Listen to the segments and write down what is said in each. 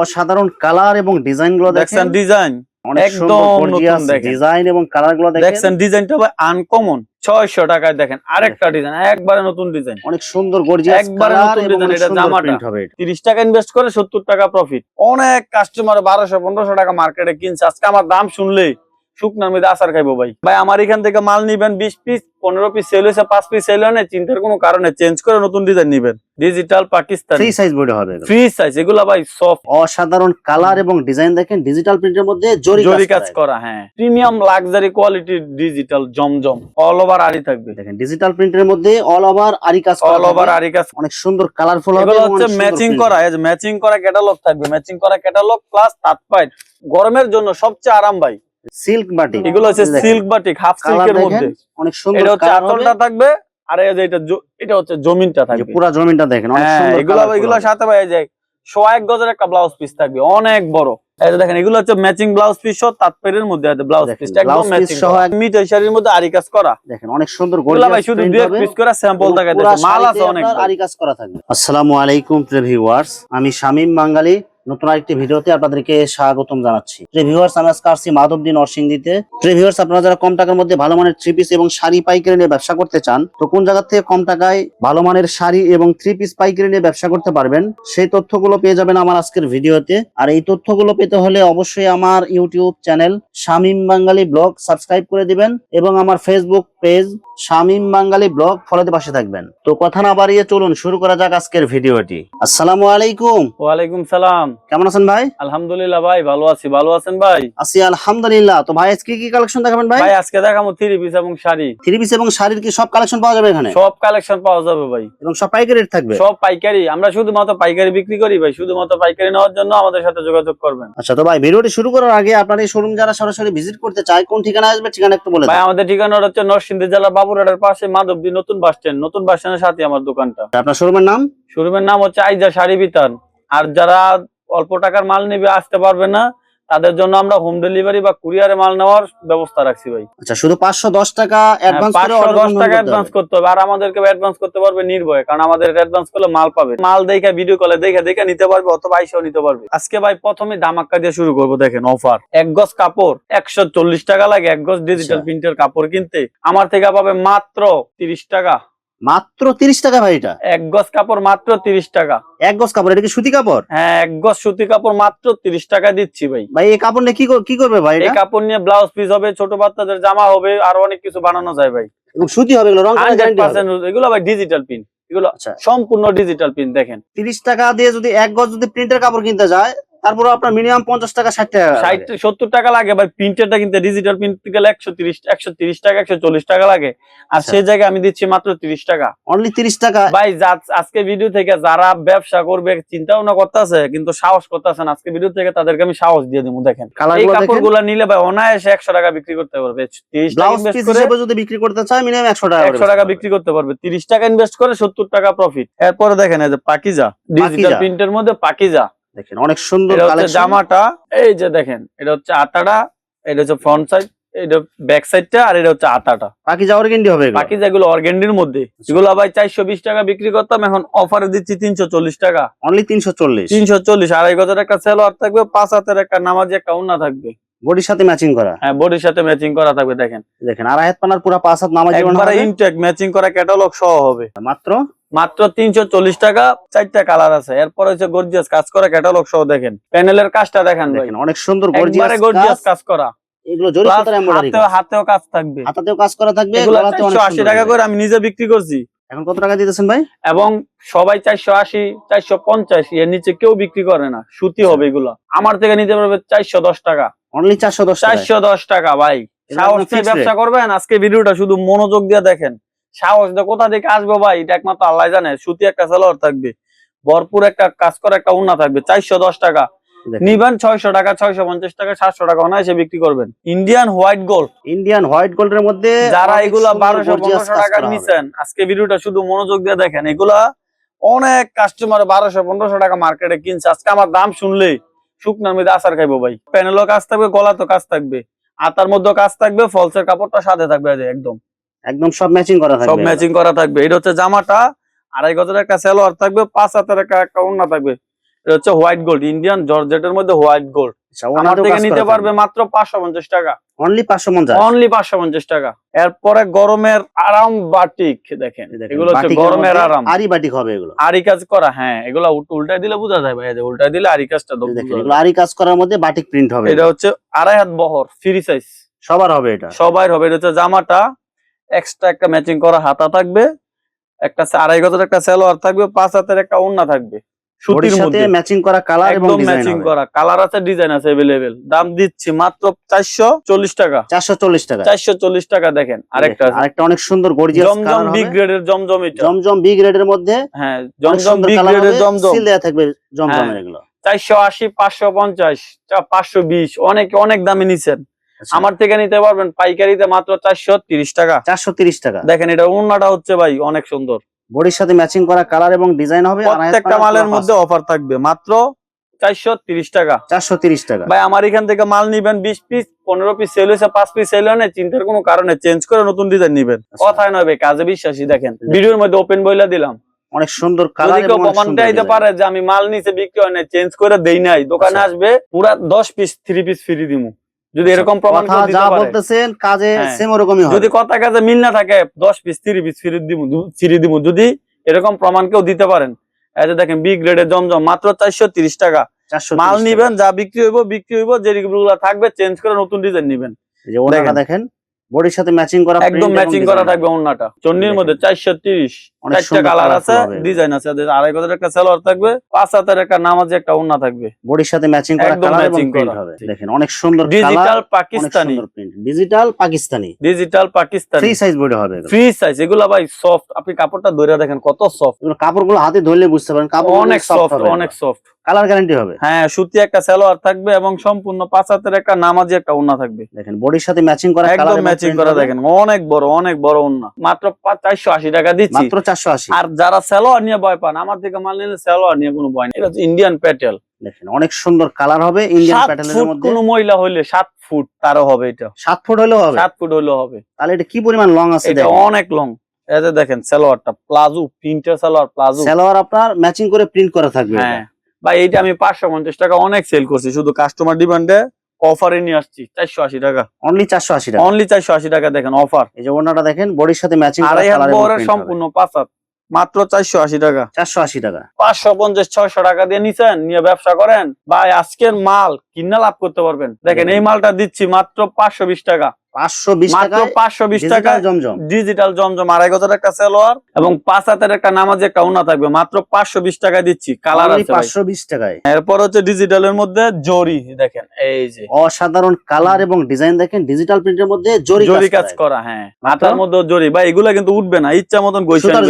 অসাধারণ কালার এবং ডিজাইনগুলো দেখছেন দেখেন। ডিজাইন। ডিজাইন এবং কালারগুলো দেখেন। দেখছেন ডিজাইনটা ভাই আনকমন ছয়শো টাকায় দেখেন। আরেকটা ডিজাইন একবারে নতুন ডিজাইন অনেক সুন্দর গর্জিয়াস একবারে নতুন এটা প্রিন্ট হবে টাকা ইনভেস্ট করে সত্তর টাকা প্রফিট অনেক কাস্টমার বারোশো পনেরোশো টাকা মার্কেটে কিনছে। আজকে আমার দাম শুনলেই শুকনার মধ্যে আসার খাইবো ভাই। ভাই আমার এখান থেকে মাল নিবেন বিশ পিস পনেরো পিস সেল হয়েছে পাঁচ পিস সেল হয় চিন্তার কোনো কারণে চেঞ্জ করে নতুন ডিজাইন নিবেন। Digital Pakistan free size body হবে এগুলো। ফ্রি সাইজ এগুলা ভাই সফট অসাধারণ কালার এবং ডিজাইন দেখেন ডিজিটাল প্রিন্টের মধ্যে জরি কাজ করা। হ্যাঁ। প্রিমিয়াম লাক্সারি কোয়ালিটি ডিজিটাল জমজম। অল ওভার আরি থাকবে। দেখেন ডিজিটাল প্রিন্টের মধ্যে অল ওভার আরি কাজ অল ওভার। আরি কাজ অনেক সুন্দর কালারফুল হবে এগুলো হচ্ছে ম্যাচিং করা এই ম্যাচিং করা ক্যাটালগ থাকবে। ম্যাচিং করা ক্যাটালগ প্লাস তাঁত পাইট গরমের জন্য সবচেয়ে আরাম ভাই। সিল্ক বাটি এগুলো হচ্ছে সিল্ক বাটিক হাফ সিল্কের মধ্যে। অনেক সুন্দর এটা হচ্ছে থাকবে আর এই যে এটা এটা হচ্ছে জমিনটা থাকবে। পুরো জমিনটা দেখেন অনেক হ্যাঁ সুন্দর এগুলো হবে। সাথে ভাই এই যে সোয়া এক গজের একটা ব্লাউজ পিস থাকবে অনেক বড়। এই দেখেন এগুলো হচ্ছে ম্যাচিং ব্লাউজ পিস সহ তাৎপর্যের মধ্যে আছে ব্লাউজ পিস একদম ম্যাচিং সহ মিটার শাড়ির মধ্যে আরি কাজ করা। দেখেন অনেক সুন্দর এগুলো ভাই শুধু দুই এক পিস করে স্যাম্পল মাল আছে অনেক আরি কাজ করা থাকবে। আসসালামু আলাইকুম প্রিয় ভিউয়ার্স আমি শামীম বাঙালি নতুন আরেকটি ভিডিওতে আপনাদেরকে স্বাগতম জানাচ্ছি। ভিউয়ার্স আমি আজকে আসছি মাধবদী নরসিংদীতে ভিউয়ার্স আপনারা যারা কম টাকার মধ্যে ভালো মানের থ্রি পিস এবং শাড়ি পাইকারি নিয়ে ব্যবসা করতে চান, তো কোন জায়গা থেকে কম টাকায় ভালো মানের শাড়ি এবং থ্রি পিস পাইকারি নিয়ে ব্যবসা করতে পারবেন, সেই তথ্যগুলো পেয়ে যাবেন আমার আজকের ভিডিওতে। আর এই তথ্যগুলো পেতে হলে অবশ্যই আমার YouTube channel Shamim Bangali blog subscribe করে দিবেন এবং আমার Facebook page Shamim Bangali blog ফলোতে পাশে থাকবেন। তো কথা না বাড়িয়ে চলুন শুরু করা যাক আজকের ভিডিওটি। আসসালামু আলাইকুম। ওয়ালাইকুম সালাম। কেমন আছেন ভাই? আলহামদুলিল্লাহ ভাই ভালো আছি। ভালো আছেন ভাই? আছি আলহামদুলিল্লাহ। তো ভাই আজকে কি কালেকশন দেখাবেন ভাই? ভাই আজকে দেখাবো থ্রি পিস এবং শাড়ি। থ্রি পিস এবং শাড়ির কি সব কালেকশন পাওয়া যাবে এখানে? সব কালেকশন পাওয়া যাবে ভাই। এবং সব পাইকারি রেট থাকবে? সব পাইকারি। আমরা শুধুমাত্র পাইকারি বিক্রি করি ভাই। শুধুমাত্র পাইকারি নেওয়ার জন্য আমাদের সাথে যোগাযোগ করবেন। আচ্ছা তো ভাই ভিডিওটি শুরু করার আগে আপনার এই শোরুম যারা সরাসরি ভিজিট করতে চায় কোন ঠিকানা আসবে ঠিকানা একটু বলে ভাই আমাদের ঠিকানা হচ্ছে নরসিংদী জেলার বাবুরহাটের পাশে মাধবদী নতুন বাস স্ট্যান্ড নতুন বাস স্ট্যান্ডের সাথে আমার দোকানটা। আপনার শোরুমের নাম? শোরুমের নাম হচ্ছে আইজা শাড়ি বিতান। আর যারা অল্প টাকার মাল নেবে আসতে পারবে না। তাদের জন্য আমরা হোম ডেলিভারি বা কুরিয়ারে মাল নেওয়ার ব্যবস্থা রাখছি ভাই। আচ্ছা শুধু পাঁচশো দশ টাকা অ্যাডভান্স করে দশ টাকা অ্যাডভান্স করতে হবে। আর আমাদেরকে অ্যাডভান্স করতে পারবে নির্ভয়ে কারণ আমাদের অ্যাডভান্স করলে মাল পাবে। মাল দেখে ভিডিও কলে দেখে দেখে নিতে পারবে অথবা আইসেও নিতে পারবে। আজকে ভাই প্রথমে দামাক্কা দিয়ে শুরু করব দেখেন অফার এক গজ কাপড় একশো চল্লিশ টাকা লাগে এক গজ ডিজিটাল আচ্ছা। প্রিন্টের কাপড় কিনতে। আমার থেকে পাবে মাত্র তিরিশ টাকা। মাত্র তিরিশ টাকা ভাই এটা। এক গজ কাপড় মাত্র তিরিশ টাকা। এক গজ কাপড় এটা কি সুতি কাপড়? হ্যাঁ এক গজ সুতি কাপড় মাত্র তিরিশ টাকা দিচ্ছি ভাই। ভাই এই কাপড় নিয়ে কি করবে ভাই এই কাপড় নিয়ে ব্লাউজ পিস হবে ছোট বাচ্চাদের জামা হবে আর অনেক কিছু বানানো যায় ভাই। এবং সুতি হবে এগুলো রং এগুলো ভাই ডিজিটাল প্রিন্ট এগুলো আচ্ছা। সম্পূর্ণ ডিজিটাল প্রিন্ট দেখেন। তিরিশ টাকা দিয়ে যদি এক গজ যদি প্রিন্টের কাপড় কিনতে যায় তারপরে আপনার মিনিমাম পঞ্চাশ টাকা ষাট টাকা ষাট। সত্তর টাকা লাগে ভাই প্রিন্টারটা কিনতে ডিজিটাল প্রিন্ট গেলে একশো তিরিশ একশো তিরিশ টাকা একশো চল্লিশ টাকা লাগে। আর আচ্ছা। সেই জায়গায় আমি দিচ্ছি মাত্র তিরিশ টাকা। অনলি তিরিশ টাকা? ভাই যা- আজকে ভিডিও থেকে যারা ব্যবসা করবে চিন্তা ভাবনা করতেছে কিন্তু সাহস করতেছেন আজকে ভিডিও থেকে তাদেরকে আমি সাহস দিয়ে দিব দেখেন। এই গুলো কাপড়গুলা নিলে ভাই অনায়াসে একশো টাকা বিক্রি করতে পারবে। তিরিশ টাকা যদি বিক্রি করতে চায় মিনিমাম একশো টাকা একশো টাকা বিক্রি করতে পারবে। তিরিশ টাকা ইনভেস্ট করে সত্তর টাকা প্রফিট এরপরে দেখেন এই যে পাকিজা। ডিজিটাল প্রিন্টের মধ্যে পাকিজা। দেখেন অনেক সুন্দর জামাটা এই যে দেখেন এটা হচ্ছে আটাটা এটা হচ্ছে ফ্রন্ট সাইড এটা ব্যাক সাইডটা আর এটা হচ্ছে আটাটা বাকি যাওয়ার গেন্ডি হবে এগুলো। অর্গেন্ডির মধ্যে। এগুলো ভাই চারশো বিশ টাকা বিক্রি করতাম এখন অফারে দিচ্ছি তিনশো চল্লিশ টাকা। অনলি তিনশো চল্লিশ? তিনশো চল্লিশ আড়াই গজের একটা সেলোয়ার থাকবে পাঁচ হাতের একটা নামাজি একটা উন্না থাকবে। বডির সাথে ম্যাচিং করা। হ্যাঁ বডির সাথে ম্যাচিং করা থাকবে দেখেন। দেখেন আর আয়াত পানার পুরো পাঁচ হাত নামাজ একবারে ইনটেক ম্যাচিং করা ক্যাটালগ সহ হবে। মাত্র? মাত্র তিনশো চল্লিশ টাকা চারটা কালার আছে। এরপর হচ্ছে গর্জিয়াস কাজ করা ক্যাটালগ সহ দেখেন। প্যানেলের কাজটা দেখেন দেখেন অনেক সুন্দর একবারে গর্জিয়াস গর্জিয়াস কাজ। করা। এগুলো হাতেও হাতেও কাজ থাকবে। হাতাতেও কাজ করা থাকবে আশি টাকা করে আমি নিজে বিক্রি করছি। এখন কত টাকা দিতেছেন ভাই? এবং সবাই চারশো আশি চারশো পঞ্চাশ এর নিচে কেউ বিক্রি করে না। সুতি হবে এগুলো। আমার থেকে নিতে পারবে চারশো দশ টাকা। অনলি চারশো দশ টাকা চারশো দশ টাকা ভাই। সাহস দিয়ে ব্যবসা করবেন? আজকে ভিডিওটা শুধু মনোযোগ দিয়ে দেখেন। সাহস দিয়ে কোথা থেকে আসবে ভাই? এটা একমাত্র আল্লাহ জানে। সুতি একটা সালোয়ার থাকবে। ভরপুর একটা কাজ করা একটা উন্না থাকবে। চারশো দশ টাকা। নিবেন ছয়শো টাকা ছয়শো পঞ্চাশ টাকা সাতশো টাকা অনায়াসে বিক্রি করবেন। Indian white gold Indian white গোল্ডের মধ্যে যারা এগুলা বারোশো পনেরোশো টাকা নিছেন আজকে ভিডিওটা শুধু মনোযোগ দিয়ে দেখেন। এগুলা অনেক কাস্টমার বারোশো পনেরোশো টাকা মার্কেটে কিনছে। আজকে আমার দাম শুনলেই শুকনার মধ্যে আচার খাইবো ভাই। প্যানেলও কাজ থাকবে গলা তো কাজ থাকবে। আতার মধ্যে কাজ থাকবে ফলসের কাপড়টা সাথে থাকবে একদম। একদম সব ম্যাচিং করা থাকবে। সব ম্যাচিং করা থাকবে। এটা হচ্ছে জামাটা আড়াই গজের একটা সেলোয়ার থাকবে পাঁচ হাতের একটা একটা ওড়না থাকবে। এটা হচ্ছে হোয়াইট গোল্ড ইন্ডিয়ান জর্জেটের মধ্যে হোয়াইট গোল্ড। আমার থেকে নিতে পারবে মাত্র পাঁচশো পঞ্চাশ টাকা। অনলি পাঁচশো পঞ্চাশ। অনলি পাঁচশো পঞ্চাশ টাকা। এরপরে গরমের আরাম বাটিক দেখেন। এগুলো হচ্ছে গরমের আরাম। আরি বাটিক হবে এগুলো। আরি কাজ করা হ্যাঁ এগুলো উল্ট- উল্টায় দিলে বোঝা যায় ভাই এই যে উল্টায় দিলে আরি কাজটা দেখেন আরি কাজ করার মধ্যে বাটিক প্রিন্ট হবে। এটা হচ্ছে আড়াই হাত বহর ফ্রি সাইজ সবার হবে এটা। সবাই হবে এটা হচ্ছে জামাটা। এক্সট্রা একটা ম্যাচিং করা হাতা থাকবে একটা আড়াই গজের একটা সালোয়ার থাকবে পাঁচ হাতের একটা ওন্না থাকবে। সুতির সাথে মধ্যে। ম্যাচিং করা কালার এবং ম্যাচিং করা। কালার আছে ডিজাইন আছে এভেলেবেল দাম দিচ্ছি মাত্র চারশো চল্লিশ টাকা। চারশো চল্লিশ টাকা। চারশো চল্লিশ টাকা দেখেন আরেকটা আরেকটা অনেক সুন্দর গর্জিয়াস জমজম বিগ গ্রেডের জমজম এটা। জমজম বিগ রেডের মধ্যে হ্যাঁ জমজম বিগ গ্রেডের জমজম। সিল দেয়া থাকবে জমজমের হ্যাঁ। এগুলো। চারশো আশি পাঁচশো পঞ্চাশ পাঁচশো বিশ অনেক অনেক দামে নিচ্ছেন আচ্ছা, আমার থেকে নিতে পারবেন পাইকারিতে মাত্র চারশো তিরিশ টাকা। চারশো তিরিশ টাকা। দেখেন এটা উন্নাটা হচ্ছে ভাই অনেক সুন্দর। বডির সাথে ম্যাচিং করা কালার এবং ডিজাইন হবে প্রত্যেকটা মালের মধ্যে অফার থাকবে। মাত্র চারশো তিরিশ টাকা। চারশো তিরিশ টাকা। ভাই আমার এখান থেকে মাল নিবেন বিশ পিস পনেরো পিস সেল হয়েছে পাঁচ পিস সেল হয় চিন্তার কোনো কারণে চেঞ্জ করে নতুন ডিজাইন নিবেন। আচ্ছা। কথায় নয় কাজে বিশ্বাসী দেখেন। ভিডিওর মধ্যে ওপেন বইলা দিলাম। অনেক সুন্দর কালার পারে যে আমি মাল নিচে বিক্রি হয় না চেঞ্জ করে দেই নাই দোকানে আচ্ছা। আসবে পুরা দশ পিস থ্রি পিস ফ্রি দিমু। যদি এরকম প্রমাণ করতে যা বলতেছেন কাজে হ্যাঁ। সেম ওরকমই হবে যদি কথা কাজে মিল না থাকে দশ পিস থ্রি পিস ফ্রি দিব ফিরিয়ে দিব যদি এরকম প্রমাণ কেউ দিতে পারেন এই যে দেখেন বি গ্রেডের জমজম মাত্র চারশো তিরিশ টাকা মাল। নিবেন যা বিক্রি হইব বিক্রি হইব যে গুলো থাকবে চেঞ্জ করে নতুন ডিজাইন নিবেন এই যে ওনারা দেখেন। বডির সাথে ম্যাচিং করা একদম ম্যাচিং করা থাকবে ওন্নাটা চন্ডির মধ্যে চারশো তিরিশ। অনেক চারটা কালার আছে ডিজাইন আছে আড়াই গজের একটা সালোয়ার থাকবে পাঁচ হাতের একটা নামাজে একটা ওন্না থাকবে। বডির সাথে ম্যাচিং করা একদম প্রিন্ট করা। হবে। দেখেন অনেক সুন্দর digital Pakistani digital Pakistani digital Pakistani free size body হবে ফ্রি সাইজ এগুলা ভাই সফট আপনি কাপড়টা ধরে দেখেন কত সফট কাপড়গুলো হাতে ধরলে বুঝতে পারেন কাপড় অনেক সফট অনেক সফট কালার গ্যারান্টি হবে। হ্যাঁ সুতি একটা সালোয়ার থাকবে এবং সম্পূর্ণ পাঁচ হাতের একটা নামাজি একটা ওন্না থাকবে। দেখেন বডির সাথে ম্যাচিং করা একদম ম্যাচিং করা দেখেন অনেক বড় অনেক বড় ওন্না মাত্র চারশো আশি টাকা দিচ্ছি। মাত্র 480 আর যারা সালোয়ার নিয়ে ভয় পান আমার থেকে মাল নিলে সালোয়ার নিয়ে কোনো ভয় নেই। এটা ইন্ডিয়ান প্যাটেল দেখেন অনেক সুন্দর কালার হবে ইন্ডিয়ান সাত প্যাটার্নের মধ্যে। কোনো মহিলা হইলে সাত ফুট তারও হবে এটা। 7 ফুট হলেও হবে? সাত ফুট হইলেও হবে। তাহলে এটা কি পরিমাণ লং আছে এটা অনেক লং এই যে দেখেন সালোয়ারটা প্লাজো প্রিন্টের সালোয়ার প্লাজো। সালোয়ার আপনার ম্যাচিং করে প্রিন্ট করা থাকবে হ্যাঁ। ভাই এইটা আমি পাঁচশো পঞ্চাশ টাকা অনেক সেল করছি। শুধু কাস্টমার ডিমান্ডে অফারে নিয়ে আসছি চারশো আশি টাকা। অনলি 480 টাকা? অনলি চারশো আশি টাকা দেখেন অফার এই যে ওনাটা দেখেন বডির সাথে ম্যাচিং আড়াই হাত হবে। সম্পূর্ণ পাঁচ হাত মাত্র চারশো আশি টাকা। 480 টাকা। পাঁচশো পঞ্চাশ ছয়শো টাকা দিয়ে নিছেন নিয়ে ব্যবসা করেন। ভাই আজকের মাল কিনা লাভ করতে পারবেন। দেখেন এই মালটা দিচ্ছি মাত্র পাঁচশো বিশ টাকা। 520 মাত্র টাকা পাঁচশো বিশ টাকা ডিজিটাল জমজম। আড়াই গজের একটা সালোয়ার এবং পাঁচ হাতের একটা নামাজে একটা উনা থাকবে। মাত্র পাঁচশো বিশ টাকায় দিচ্ছি কালার ভাই। 520 টাকায়। এরপর হচ্ছে ডিজিটালের মধ্যে জরি দেখেন এই যে। অসাধারণ কালার এবং ডিজাইন দেখেন ডিজিটাল প্রিন্টের মধ্যে জরি জরি কাজ করা হ্যাঁ। হাতার মধ্যে জরি। ভাই এগুলা কিন্তু উঠবে না ইচ্ছা মতন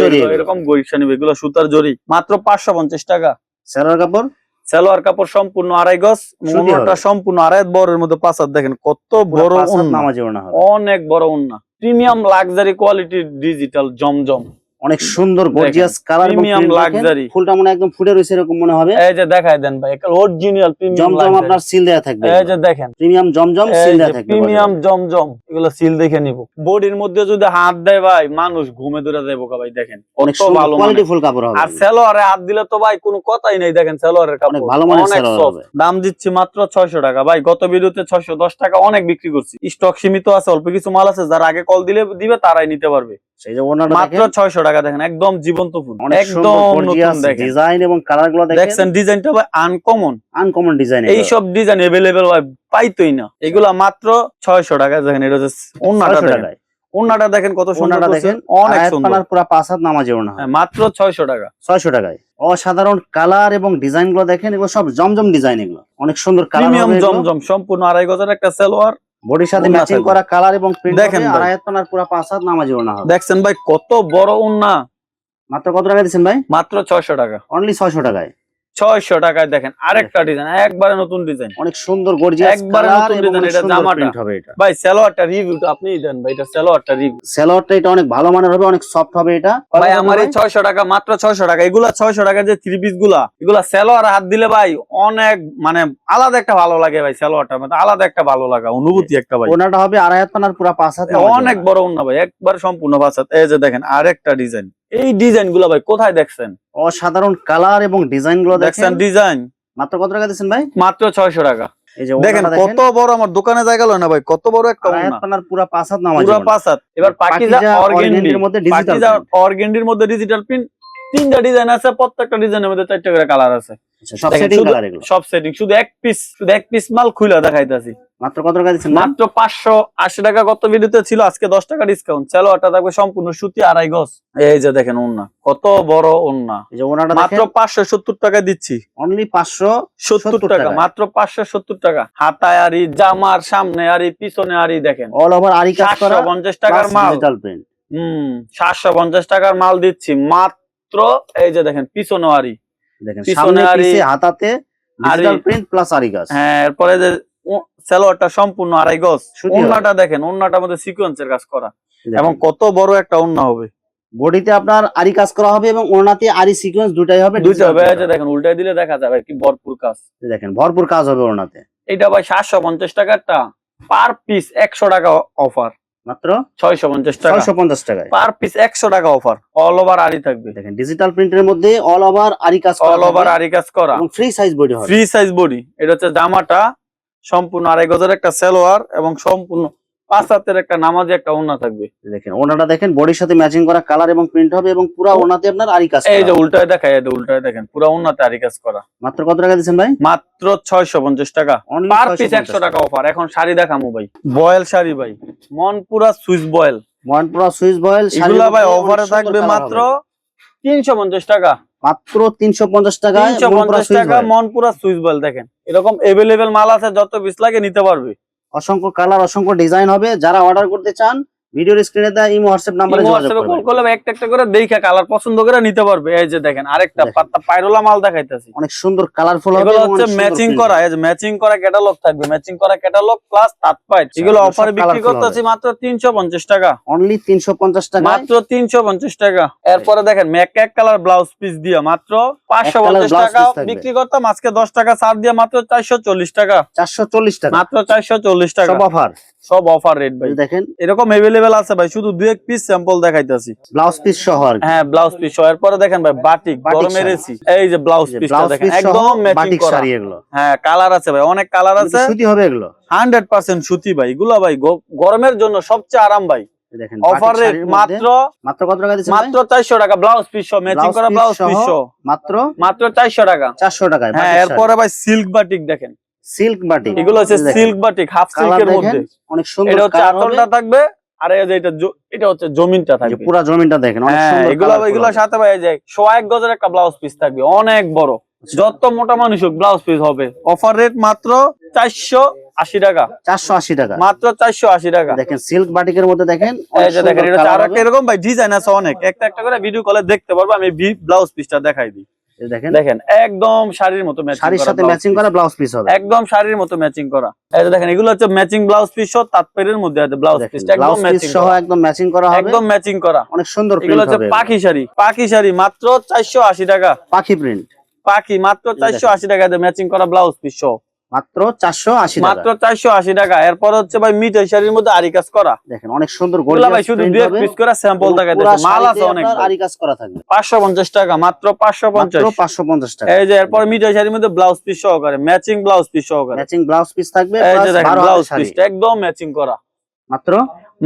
এগুলো। এরকম গৈসা নিবে এগুলো সুতার জরি। মাত্র পাঁচশো পঞ্চাশ টাকা। সেলার কাপড়? সালোয়ার কাপড় সম্পূর্ণ আড়াই গজ সুতি সম্পূর্ণ আড়াই বরের মধ্যে পাঁচ হাত দেখেন কত বড় অনেক বড় উন্না। প্রিমিয়াম লাক্সারি কোয়ালিটির ডিজিটাল জমজম। অনেক সুন্দর গর্জিয়াস কালার দেখেন। luxury। ফুলটা মনে একদম ফুটে রয়েছে এরকম মনে হবে। এই যে দেখাই দেন ভাই একটা অরিজিনাল প্রিমিয়াম জমজম আপনার সিল দেয়া থাকবে এই যে দেখেন। প্রিমিয়াম জমজম সিল দেয়া থাকবে প্রিমিয়াম জমজম এগুলো সিল দেখে নিব। বডির মধ্যে যদি হাত দেয় ভাই মানুষ ঘুমে ধরে দেবো ভাই দেখেন অনেক ভালো কোয়ালিটি ফুল কাপড় হবে। আর সেলোয়ারে হাত দিলে তো ভাই কোনো কথাই নেই দেখেন সেলোয়ারের কাপড়। অনেক ভালো মানের সালোয়ার। হবে। দাম দিচ্ছি মাত্র ছয়শো টাকা। ভাই গত ভিডিওতে ছয়শো দশ টাকা অনেক বিক্রি করছি। স্টক সীমিত আছে অল্প কিছু মাল আছে যারা আগে কল দিলে দিবে তারাই নিতে পারবে। সেই যে মাত্র দেখেন। ছয়শো টাকা দেখেন একদম জীবন্ত ফুল। একদম ডিজাইন এবং কালারগুলো দেখেন। ডিজাইনটা ভাই আনকমন আনকমন ডিজাইন এইসব ডিজাইন এভেলেবেল ভাই পাইতোই না। এগুলা মাত্র ছয়শো টাকা দেখেন এটা হচ্ছে ওন্নাটা দেখেন। টাকায়। ওন্নাটা দেখেন কত সুন্দর দেখেন অনেক সুন্দর। পুরো পাঁচ হাত নামাজি ওড়না। হ্যাঁ, মাত্র ছয়শো টাকা। ছয়শো টাকায়। অসাধারণ কালার এবং ডিজাইনগুলো দেখেন এগুলো সব জমজম ডিজাইন এগুলো। অনেক সুন্দর কালার জমজম সম্পূর্ণ আড়াই গজের একটা সালোয়ার। বডির সাথে ম্যাচিং করা কালার এবং প্রিন্ট দেখেন পুরো পাঁচ হাত নামাজি ওড়না হবে। দেখছেন ভাই কত বড় উন্না। মাত্র কত টাকা দিচ্ছেন ভাই? মাত্র ছয়শো টাকা। অনলি ছয়শো টাকায়। ছয়শো টাকায় দেখেন আরেকটা ডিজাইন একবারে নতুন ডিজাইন অনেক সুন্দর গর্জিয়াস একবারে নতুন অনেক এটা জামাটা। হবে এটা। ভাই সালোয়ারটা রিভিউটা আপনি দেন ভাই এটা সালোয়ারটা রিভিউ সেলোয়ারটা এটা অনেক ভালো মানের হবে অনেক সফট হবে এটা। ভাই আমার এই ছয়শো টাকা মাত্র ছয়শো টাকা এগুলা ছয়শো টাকা যে থ্রি পিসগুলা এগুলা সালোয়ার হাত দিলে ভাই অনেক মানে আলাদা একটা ভালো লাগে ভাই সালোয়ারটা মানে আলাদা একটা ভালো লাগা অনুভূতি একটা ভাই। ওনাটা হবে আড়াই হাত পানার পুরো পাঁচ হাত অনেক বড় উন্না ভাই একবার সম্পূর্ণ বাসাত এই যে দেখেন আরেকটা ডিজাইন এই ডিজাইনগুলো ভাই কোথায় দেখছেন? অসাধারণ কালার এবং ডিজাইনগুলো দেখছেন ডিজাইন? মাত্র কত টাকা দিচ্ছেন ভাই? মাত্র ছয়শো টাকা। দেখেন কত বড় আমার দোকানে জায়গা লয় না ভাই কত বড় একটা পুরো পাঁচ এবার পাকিজা পাকিজা অর্গেন্ডি organdy র মধ্যে print। অর্গেন্ডির মধ্যে ডিজিটাল প্রিন্ট তিনটা ডিজাইন আছে প্রত্যেকটা ডিজাইনের মধ্যে চারটা করে কালার আছে। এগুলো। সব সেটিং শুধু এক পিস শুধু এক পিস মাল খুলে দেখাইতাছি। মাত্র কত টাকা দিচ্ছেন? মাত্র পাঁচশো আশি টাকা কত ভিডিওতে ছিল আজকে দশ টাকা ডিসকাউন্ট চলো ওটা থাকবে সম্পূর্ণ সুতি আড়াই গজ। এই যে দেখেন ওন্না কত বড় ওন্না এই যে ওনাটা মাত্র দেখেন। পাঁচশো সত্তর টাকা দিচ্ছি। অনলি পাঁচশো সত্তর টাকা মাত্র পাঁচশো সত্তর টাকা। হাতায় আরি জামার সামনে আরি পিছনে আরি দেখেন। অল ওভার আরি কাজ করা টাকার মাল। ডিজিটাল প্রিন্ট হম সাতশো পঞ্চাশ টাকার মাল দিচ্ছি। মাত্র এই যে দেখেন পিছনে আরি দেখেন পিছনে সামনে আরি- পিছে হাতাতে ডিজিটাল প্রিন্ট প্লাস আরি কাজ। হ্যাঁ এরপরে যে সেলোয়ারটা সম্পূর্ণ আড়াই গজ। সুতি ওন্নাটা দেখেন ওন্নাটার মধ্যে সিকোয়েন্সের কাজ করা। এবং কত বড় একটা ওন্না হবে। বডিতে আপনার আরি কাজ করা হবে এবং ওনাতে আরি সিকোয়েন্স দুটাই হবে দুইটা হবে। যে দেখেন উল্টাই দিলে দেখা যাবে কি ভরপুর কাজ। দেখেন ভরপুর কাজ হবে ওনাতে এটা ভাই সাতশো পঞ্চাশ টাকারটা। পার পিস একশো টাকা অফার। মাত্র? ছয়শো পঞ্চাশ টাকা। ছয়শো পঞ্চাশ টাকায়। পার পিস একশো টাকা অফার। অল ওভার আরি থাকবে। দেখেন ডিজিটাল প্রিন্টের মধ্যে অল ওভার আরি কাজ করা অল ওভার আরি কাজ করা। এবং ফ্রি সাইজ বডি হবে। ফ্রি সাইজ বডি এটা হচ্ছে জামাটা সম্পূর্ণ আড়াই গজের একটা সেলোয়ার এবং সম্পূর্ণ পাঁচ হাতের একটা নামাজি একটা ওন্না থাকবে। দেখেন ওনাটা দেখেন বডির সাথে ম্যাচিং করা কালার এবং প্রিন্ট হবে এবং পুরো ওনাতে আপনার আরি কাজ এই যে উল্টায় দেখায় এই যে উল্টায় দেখেন পুরো ওন্নাতে আরি কাজ করা। মাত্র কত টাকা দিচ্ছেন ভাই? মাত্র ছয়শো পঞ্চাশ টাকা। Only পার পিস একশো টাকা অফার এখন শাড়ি দেখামু ভাই। বয়েল শাড়ি ভাই। Monpura Swiss voile. Monpura Swiss voile এগুলা ভাই অফারে থাকবে মাত্র তিনশো পঞ্চাশ টাকা। মাত্র তিনশো পঞ্চাশ টাকা তিনশো পঞ্চাশ টাকা। মন সুইস বয়েল দেখেন। এরকম এভেলেবেল মাল আছে যত লাগে নিতে পারবে। অসংখ্য কালার অসংখ্য ডিজাইন হবে। যারা অর্ডার করতে চান ভিডিওর স্ক্রিনে দেওয়া ইমো হোয়াটসঅ্যাপ নাম্বারে যোগাযোগ কল করলে একটা একটা করে দেখে কালার পছন্দ করে নিতে পারবে। এই যে দেখেন আরেকটা দেখেন। পাত্তা পায়রোলা মাল দেখাইতেছি। অনেক সুন্দর কালারফুল হবে এগুলো হচ্ছে ম্যাচিং করা এই যে ম্যাচিং করা ক্যাটালগ থাকবে। ম্যাচিং করা ক্যাটালগ প্লাস তাঁত পাইট এগুলো অফারে বিক্রি করতেছি মাত্র তিনশো পঞ্চাশ টাকা। অনলি তিনশো পঞ্চাশ টাকা মাত্র তিনশো পঞ্চাশ টাকা। এরপরে দেখেন ম্যাক এক কালার ব্লাউজ পিস দিয়ে মাত্র পাঁচশো colour পঞ্চাশ blouse টাকা। বিক্রি করতাম আজকে দশ টাকা ছাড় দিয়ে মাত্র চারশো চল্লিশ টাকা। চারশো চল্লিশ টাকা। মাত্র চারশো চল্লিশ টাকা। সব অফার সব অফার রেট ভাই। দেখেন। এরকম আছে ভাই শুধু এক পিস স্যাম্পল দেখাইতেছি। ব্লাউজ পিস সহ আর হ্যাঁ ব্লাউজ পিস এরপরে দেখেন ভাই বাটিক গরমের। এসি এই যে ব্লাউজ পিসটা দেখেন একদম ম্যাচিং করা। শাড়ি এগুলো। হ্যাঁ কালার আছে ভাই অনেক কালার আছে। সুতি হবে এগুলো? হান্ড্রেড পার্সেন্ট সুতি ভাই এগুলা ভাই গরমের জন্য সবচেয়ে আরাম ভাই। দেখেন অফার রেট মাত্র মাত্র কত টাকা দিচ্ছেন মাত্র চারশো টাকা ব্লাউজ পিস সহ ম্যাচিং করা ব্লাউজ পিস সহ মাত্র মাত্র চারশো টাকা। চারশো টাকায় হ্যাঁ এরপরে ভাই সিল্ক বাটিক দেখেন। সিল্ক বাটিক এগুলো হচ্ছে সিল্ক বাটিক হাফ সিল্কের মধ্যে। অনেক সুন্দর এটা হচ্ছে থাকবে আর এই যে এটা এটা হচ্ছে জমিনটা থাকবে। পুরা জমিনটা দেখেন অনেক হ্যাঁ সুন্দর এগুলো সাথে ভাই এই যে সোয়া এক গজের একটা ব্লাউজ পিস থাকবে অনেক বড়। যত মোটা মানুষ হোক ব্লাউজ পিস হবে। অফার রেট মাত্র চারশো আশি টাকা। চারশো আশি টাকা। মাত্র চারশো আশি টাকা। দেখেন সিল্ক বাটিকের মধ্যে দেখেন। এরকম ভাই ডিজাইন আছে অনেক। একটা একটা করে ভিডিও কলে দেখতে পারব আমি ব্লাউজ পিসটা দেখাই দিই। দেখেন। দেখেন একদম শাড়ির মতো শাড়ির সাথে ম্যাচিং করা ব্লাউজ পিস হবে। একদম শাড়ির মতো ম্যাচিং করা। এই যে দেখেন এগুলো হচ্ছে ম্যাচিং ব্লাউজ পিস সহ তাৎপর্যের মধ্যে আছে ব্লাউজ একদম ম্যাচিং সহ একদম ম্যাচিং করা হবে। একদম ম্যাচিং করা। অনেক সুন্দর এগুলো হচ্ছে পাখি শাড়ি। পাখি শাড়ি মাত্র চারশো আশি টাকা। পাখি প্রিন্ট পাখি মাত্র চারশো আশি টাকা ম্যাচিং করা ব্লাউজ পিস সহ। মাত্র চারশো আশি মাত্র চারশো আশি টাকা। এরপর হচ্ছে ভাই মিঠাই শাড়ির মধ্যে আরি কাজ করা। দেখেন অনেক সুন্দর ভাই শুধু এক পিস করা স্যাম্পল দেখা মাল আছে অনেক আরি কাজ করা থাকবে। পাঁচশো পঞ্চাশ টাকা মাত্র পাঁচশো পঞ্চাশ। পাঁচশো পঞ্চাশ টাকা। এই যে এরপর মিঠাই শাড়ির মধ্যে ব্লাউজ পিস সহকারে ম্যাচিং ব্লাউজ পিস সহকারে। ম্যাচিং ব্লাউজ পিস থাকবে এই যে দেখেন ব্লাউজ পিস একদম ম্যাচিং করা। মাত্র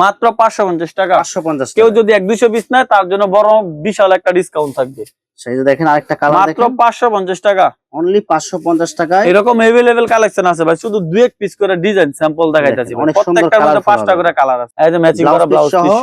মাত্র পাঁচশো পঞ্চাশ টাকা। পাঁচশো পঞ্চাশ কেউ যদি এক দুইশো পিস নেয় তার জন্য বড় বিশাল একটা ডিসকাউন্ট থাকবে। সেই যে দেখেন আরেকটা কালার মাত্র দেখেন। পাঁচশো পঞ্চাশ টাকা। অনলি পাঁচশো পঞ্চাশ এরকম এভেলেবেল কালেকশন আছে ভাই শুধু দুই এক পিস করে ডিজাইন স্যাম্পল দেখাইতেছি প্রত্যেকটার মধ্যে পাঁচটা করে কালার আছে। এই যে ম্যাচিং করা ব্লাউজ পিস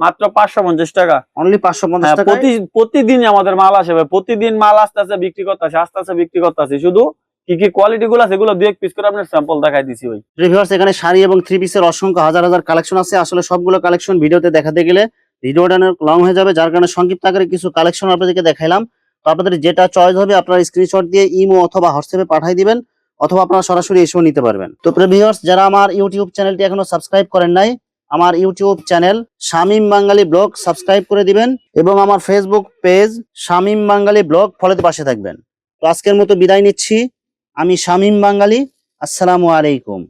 মাত্র পাঁচশো পঞ্চাশ টাকা। অনলি পাঁচশো পঞ্চাশ হ্যাঁ, টাকায়। প্রতিদিন আমাদের মাল আসে ভাই। প্রতিদিন মাল আসতে আসতে বিক্রি করতে আসে আস্তে আস্তে বিক্রি করতে আসে। শুধু কি কি কোয়ালিটি গুলো আছে সেগুলো দুই এক পিস করে আপনার স্যাম্পল দেখাই দিছি ভাই। রিভিউয়ার্স এখানে শাড়ি এবং থ্রি পিসের অসংখ্য হাজার হাজার কালেকশন আছে। আসলে সবগুলো কালেকশন ভিডিওতে দেখাতে গেলে ভিডিওটা লং হয়ে যাবে, যার কারণে সংক্ষিপ্ত আকারে কিছু কালেকশন আপনাদেরকে দেখাইলাম। তো আপনাদের যেটা চয়েস হবে, আপনারা স্ক্রিনশট দিয়ে ইমো অথবা হোয়াটসঅ্যাপে পাঠিয়ে দিবেন, অথবা আপনারা সরাসরি এসেও নিতে পারবেন। তো ভিউয়ার্স যারা আমার ইউটিউব চ্যানেলটি এখনও সাবস্ক্রাইব করেন নাই, আমার YouTube channel Shamim Bangali blog subscribe করে দিবেন এবং আমার Facebook page Shamim Bangali blog ফলোতে পাশে থাকবেন। তো আজকের মতো বিদায় নিচ্ছি। আমি শামীম বাঙালি আসসালামু আলাইকুম।